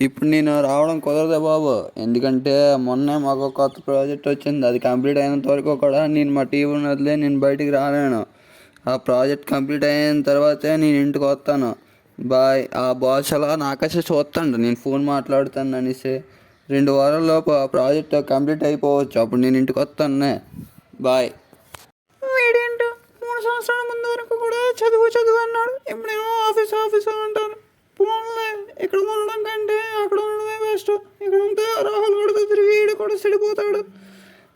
ఇప్పుడు నేను రావడం కుదరదు బాబు. ఎందుకంటే మొన్నే మాకు కొత్త ప్రాజెక్ట్ వచ్చింది. అది కంప్లీట్ అయినంత వరకు కూడా నేను మా టీం వదిలే నేను బయటికి రాలేను. ఆ ప్రాజెక్ట్ కంప్లీట్ అయిన తర్వాతే నేను ఇంటికి వస్తాను. బాయ్. ఆ బాస్ అలా నాకసే చూస్తాడు. నేను ఫోన్ మాట్లాడుతాను అనేసి రెండు వారాల లోపు ఆ ప్రాజెక్ట్ కంప్లీట్ అయిపోవచ్చు. అప్పుడు నేను ఇంటికి వస్తాను బాయ్. వీడేంటో? మూడు సంవత్సరాల ముందు వరకు కూడా చదువు చదువు అన్నాడు. ఇప్పుడేమో ఆఫీస్ ఆఫీస్ అంటారు పోన్లే ఇక్కడ ఉండడం కంటే అక్కడ ఉండడమే బెస్ట్ ఇక్కడ ఉంటే రాహుల్ కూడా తిరిగి ఈడు కూడా చెడిపోతాడు.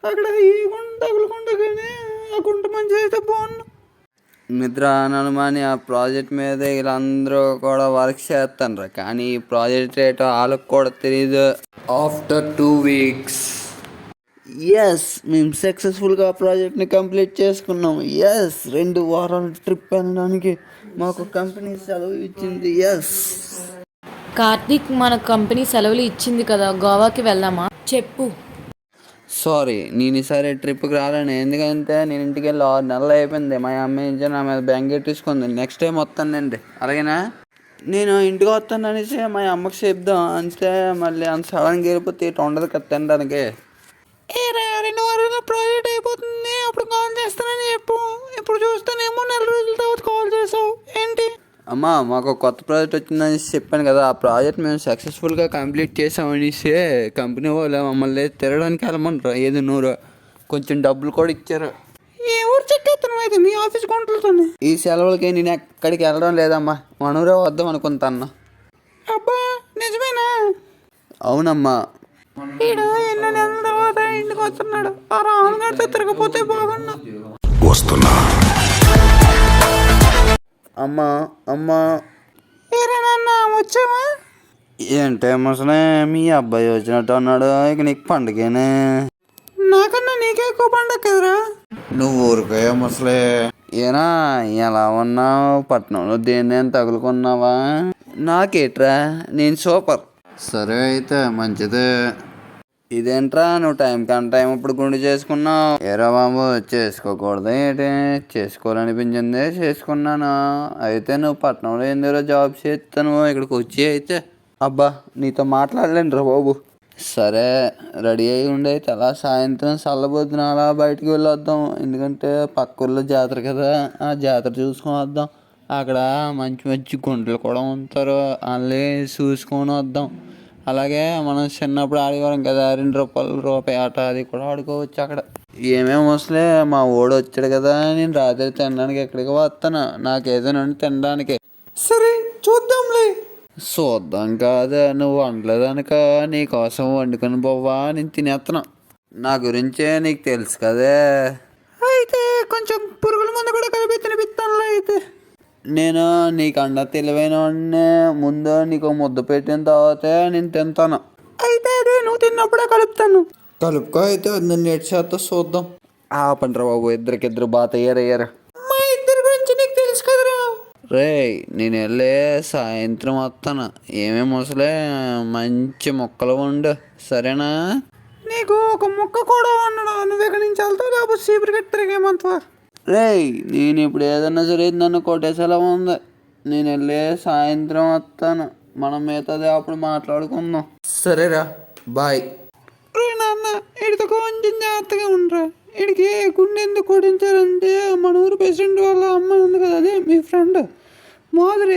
అక్కడ ఈ గుంట తగులుకుంటా కానీ ఆ గుంట మంచి అయితే బాగుండు. మిత్ర అనుమాని ఆ ప్రాజెక్ట్ మీద వీళ్ళందరూ కూడా వర్క్ చేస్తాను కానీ ఈ ప్రాజెక్ట్ రేట్ వాళ్ళకి కూడా తెలియదు ఆఫ్టర్ టూ వీక్స్ ఎస్ మేము సక్సెస్ఫుల్గా ఆ ప్రాజెక్ట్ని కంప్లీట్ చేసుకున్నాం. ఎస్ రెండు వారాల ట్రిప్ వెళ్ళడానికి మాకు కంపెనీ సెలవు ఇచ్చింది. ఎస్ కార్తీక్ మన కంపెనీ సెలవులు ఇచ్చింది కదా గోవాకి వెళ్దామా? చెప్పు. సారీ నేను ఈసారి ట్రిప్కి రాలేను. ఎందుకంటే నేను ఇంటికి వెళ్ళి ఆరు నెలలు అయిపోయింది. మా అమ్మ నుంచి నా మీద బ్యాంక్ తీసుకుంది నెక్స్ట్ టైం వస్తానండి అలాగేనా? నేను ఇంటికి వస్తాను అనేసి మా అమ్మకి చెప్దాం. అంతే మళ్ళీ అంత సడన్గా వెళ్ళిపోతే ఇటు ఉండదు కదా తినడానికి. ఏ అమ్మ మాకు కొత్త ప్రాజెక్ట్ వచ్చిందని చెప్పాను కదా. ఆ ప్రాజెక్ట్ మేము సక్సెస్ఫుల్గా కంప్లీట్ చేసామనేసి కంపెనీ వాళ్ళు మమ్మల్ని తిరగడానికి వెళ్ళమంటారు ఏది నూరు? కొంచెం డబ్బులు కూడా ఇచ్చారు. ఏ ఊరు చెక్కేస్తాను అయితే? మీ ఆఫీస్ గుంటలతోనే? ఈ సెలవులకి నేను ఎక్కడికి వెళ్ళడం లేదమ్మా. మనూరే వద్దాం అనుకుంటాను అబ్బా నిజమేనా? అవునమ్మా. వీడు ఎన్నో నెలల తర్వాత ఇంటికి వస్తున్నాడు. ఆ రాహుల్ గారితో తిరగపోతే బాగున్నా. వస్తున్నా. అమ్మా అమ్మా. ఏరా నాన్న వచ్చావా ఏంటే ముసలే మీ అబ్బాయి వచ్చినట్టు అన్నాడు ఇక నీకు పండుగనే. నాకన్నా నీకే ఎక్కువ పండగ కదరా నువ్వు ఊరికే ముసలే ఏనా ఎలా ఉన్నావు? పట్నంలో దేన్ని తగులుకున్నావా? నాకేట్రా నేను సూపర్. సరే అయితే మంచిదే. ఇదేంట్రా నువ్వు టైం కన్ టైం ఇప్పుడు గుండు చేసుకున్నావు? ఏరా బాబు చేసుకోకూడదు ఏంటి? చేసుకోవాలనిపించింది చేసుకున్నాను? అయితే నువ్వు పట్నంలో ఏందో జాబ్ చేస్తాను ఇక్కడికి వచ్చి అయితే. అబ్బా నీతో మాట్లాడలేను రా బాబు. సరే రెడీ అయి ఉండి అయితే. అలా సాయంత్రం చల్లబోతున్న అలా బయటికి వెళ్ళొద్దాం. ఎందుకంటే పక్క ఊళ్ళో జాతర కదా ఆ జాతర చూసుకొని వద్దాం. అక్కడ మంచి మంచి గుంటలు కూడా ఉంటారు వాళ్ళే చూసుకొని వద్దాం. అలాగే మనం చిన్నప్పుడు ఆడేవాళ్ళం కదా రెండు రూపాయలు రూపాయి ఆట అది కూడా ఆడుకోవచ్చు అక్కడ. ఏమేమి వస్తలే మా ఓడు వచ్చాడు కదా నేను రాత్రి తినడానికి ఎక్కడికి వస్తాను. నాకు ఏదైనా ఉంటే తినడానికి. సరే చూద్దాంలే. చూద్దాం కాదా నువ్వు వండలేదనుక? నీ కోసం వండుకొని పోవా నేను తినేస్తాను నా గురించే నీకు తెలుసు కదే. అయితే కొంచెం పురుగుల మందు కూడా కలిపి తినిపిస్తానులే అయితే. నేను? నీకన్నా తెలివైన వాడినే ముందు నీకు ముద్ద పెట్టిన తర్వాతే నేను తింటాను అయితే అదే నువ్వు తిన్నప్పుడే కలుపుతాను. కలుపుకో అయితే నేను నేటి చేత చూద్దాం. ఆ పంటరా బాబు ఇద్దరికిద్దరు బాత అయ్యారు మా ఇద్దరి గురించి నీకు తెలుసు కదరా. రే నేను వెళ్ళే సాయంత్రం వస్తాను. ఏమేమి ముసలే మంచి మొక్కలు వండు. సరేనా? నీకు ఒక ముక్క కూడా వండడం నువ్వు ఎక్కడి నుంచి వెళ్తావు? లేకపోతే సీపురు కట్టి తిరిగేమంతవా రేయ్ నేను ఇప్పుడు ఏదన్నా సరే నన్ను కొట్టేసేలా ఉంది. నేను వెళ్ళే సాయంత్రం వస్తాను. మనం మిగతాది అప్పుడు మాట్లాడుకుందాం. సరేరా బాయ్. రే నాన్న ఇడితో కొంచెం జాగ్రత్తగా ఉండరా. ఇడికి గుండె ఎందుకు కొట్టించారంటే మన ఊరు ప్రెసిడెంట్ వాళ్ళ అమ్మాయి ఉంది కదా అదే మీ ఫ్రెండ్. మాధురి